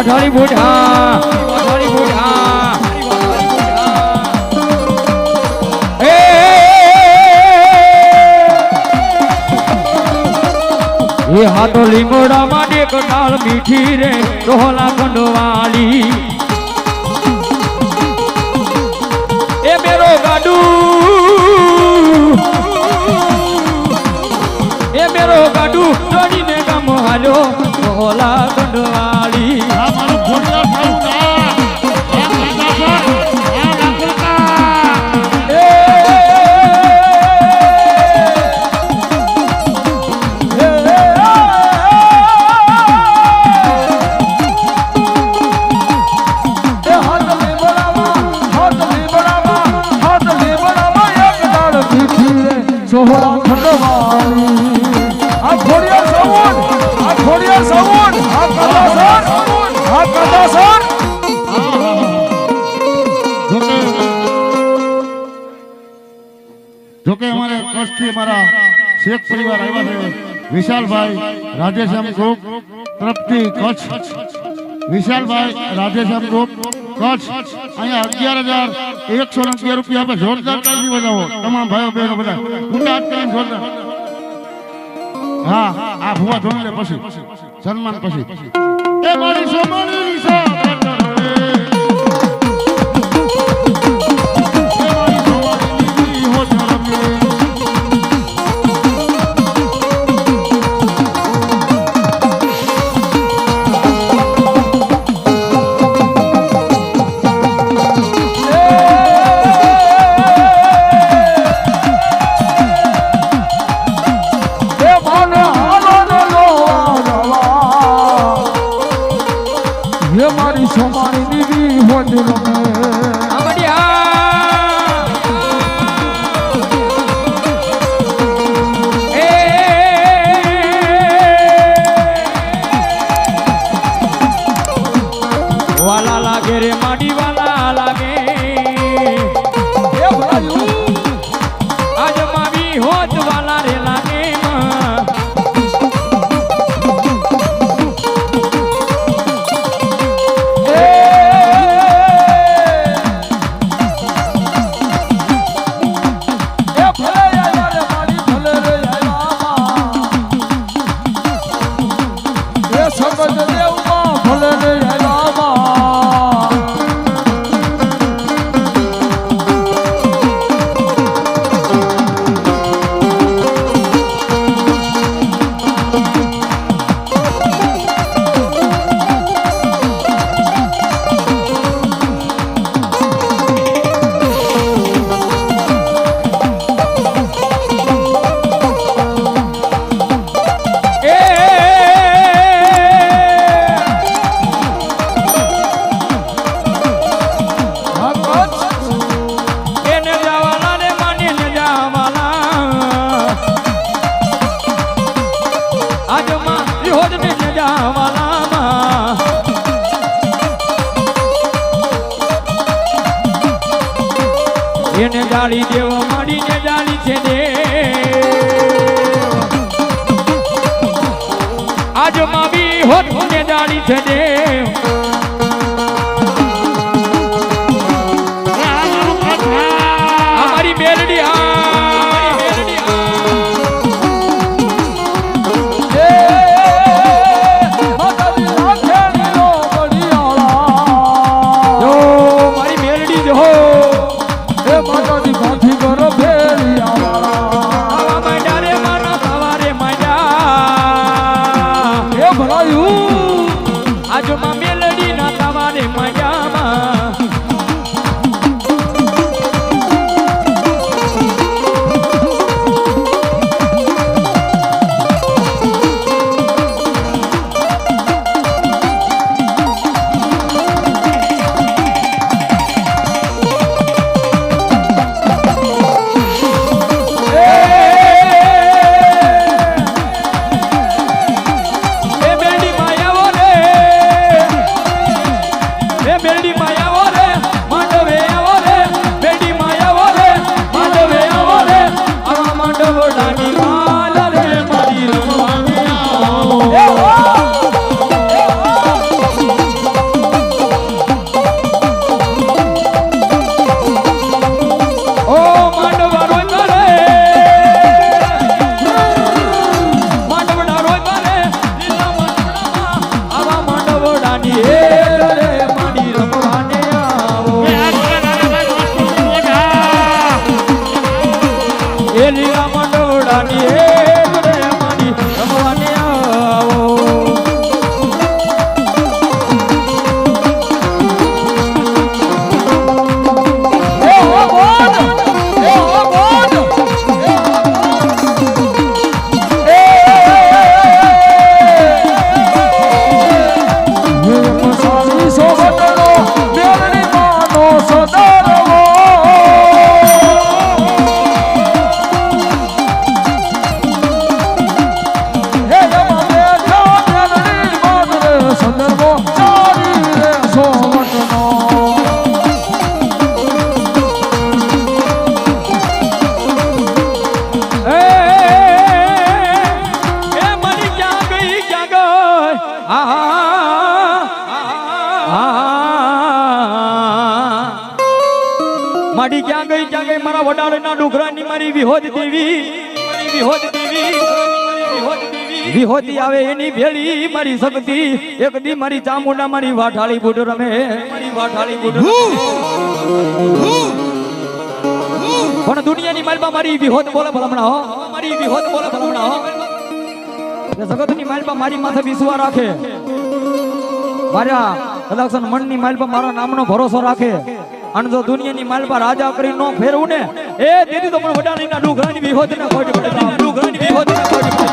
વાઢાળી બુઢા વાઢાળી બુઢા એ હાથો લીંગોડા માં એક ડાળ મીઠી રે ડોલા કંડવાળી એ મેરો ગાડુ. એ મેરો ગાડુ, જોડીને ગામ હાલ્યો ડોલા કંડવાળી શેખ પરિવાર આવ્યા છે. વિશાલભાઈ રાધેશ્યામ ગ્રુપ તરફથી કચ્છ. વિશાલભાઈ રાધેશ્યામ ગ્રુપ, કચ્છ. અહીંયા અગિયાર હજાર એકસો અગિયાર રૂપિયા આપે. જોરદાર તાળી બજાવો તમામ ભાઈઓ બહેનો બધા. કરીને જોરદાર. હા, આ ભુવા ધોની પછી. સન્માન પછી. એ મારી દેવ માડી ને જાળી છે દેવ આજ માવી વિહોદ ને જાળી છે દેવ વિહોદ દેવી વિહોદ દેવી વિહોતી આવે એની ભેળી મારી શક્તિ. એક દી મારી ચામુંડા મારી વાઠાળી બુટ રમે. મારી વાઠાળી બુટ પણ દુનિયાની માલમાં મારી વિહોદ બોલે ભલમણા હો. મારી વિહોદ બોલે ભલમણા હો. જગતની માલમાં મારી માથે વિશ્વાસ રાખે. મારા કદાક્ષન મનની માલમાં મારા નામનો ભરોસો રાખે. અને જો દુનિયાની માલ પર રાજા કરી નો ફેરવું ને, એ દીદી તો પણ વડાણીના ડુગરાની વિહોદના ખોટ પડે. ડુગરાની વિહોદના ખોટ પડે.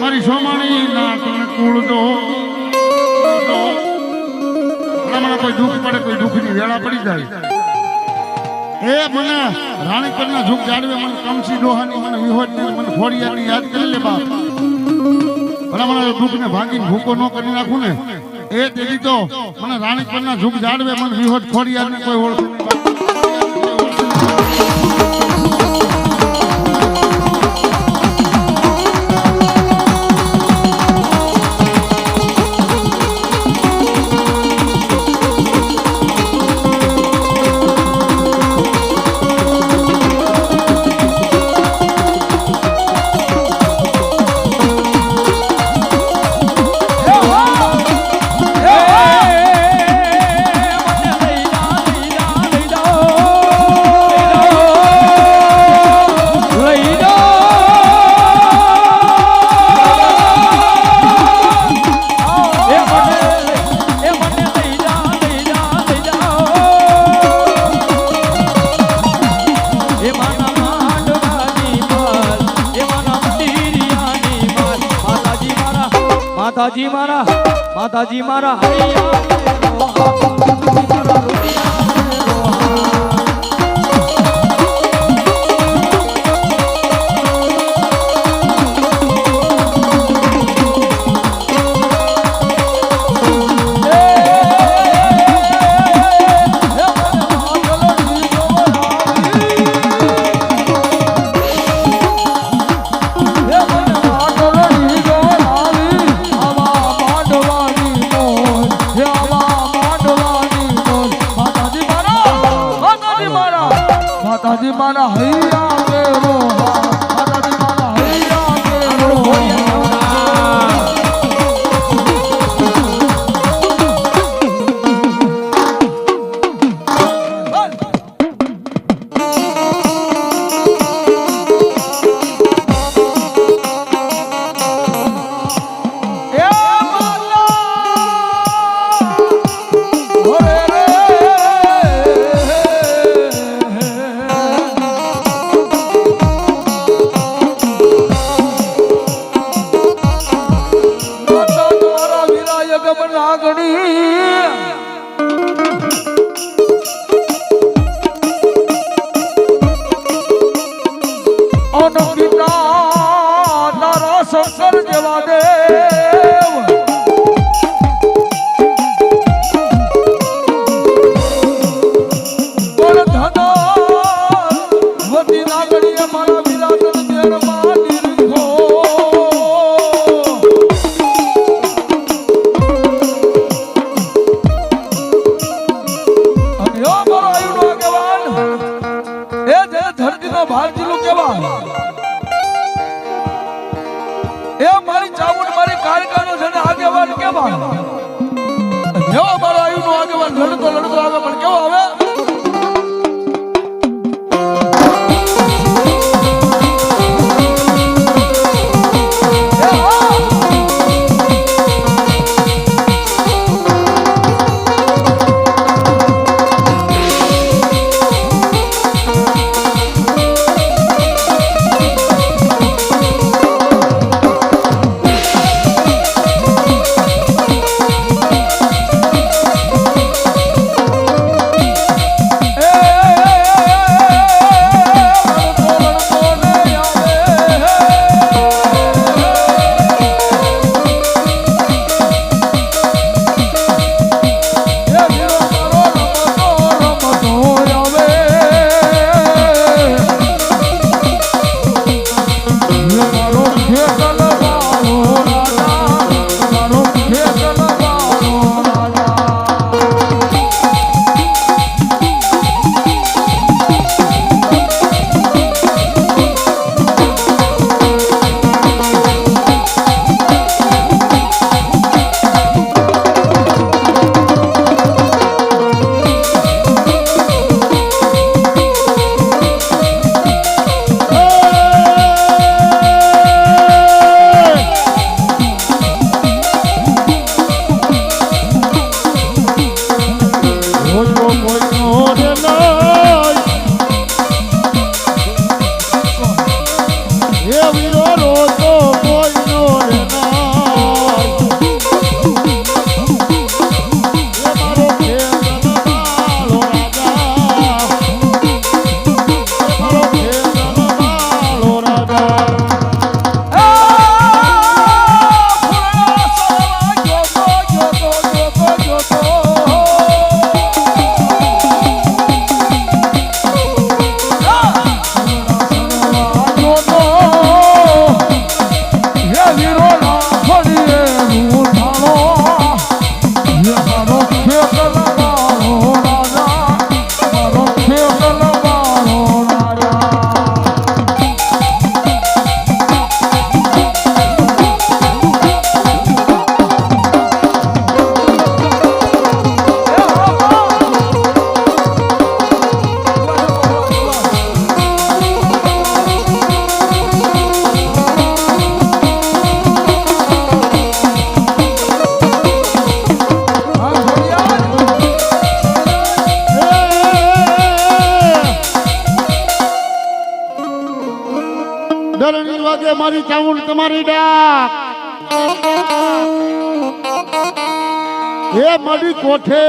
મારી સોમાણી ના તમે કુળ દો. મને કોઈ દુઃખ પડે, કોઈ દુઃખની વેળા પડી જાય. એ મને રાણી પરના ઝૂક જાળવે, મને કમસી દોહાની, મને વિહોદની મને ખોડિયાની યાદ કરી લે બાપ. ભલા મને દુઃખને ભાંગીને ભૂકો ન કરી નાખું ને. એ તેદી તો મને રાણી પરના ઝૂક જાળવે, મને વિહોદ ખોડિયાને કોઈ ઓળખે માતાજી મારા মোহা ચાઉંડ તમારી ડાક. હે મારી કોઠે?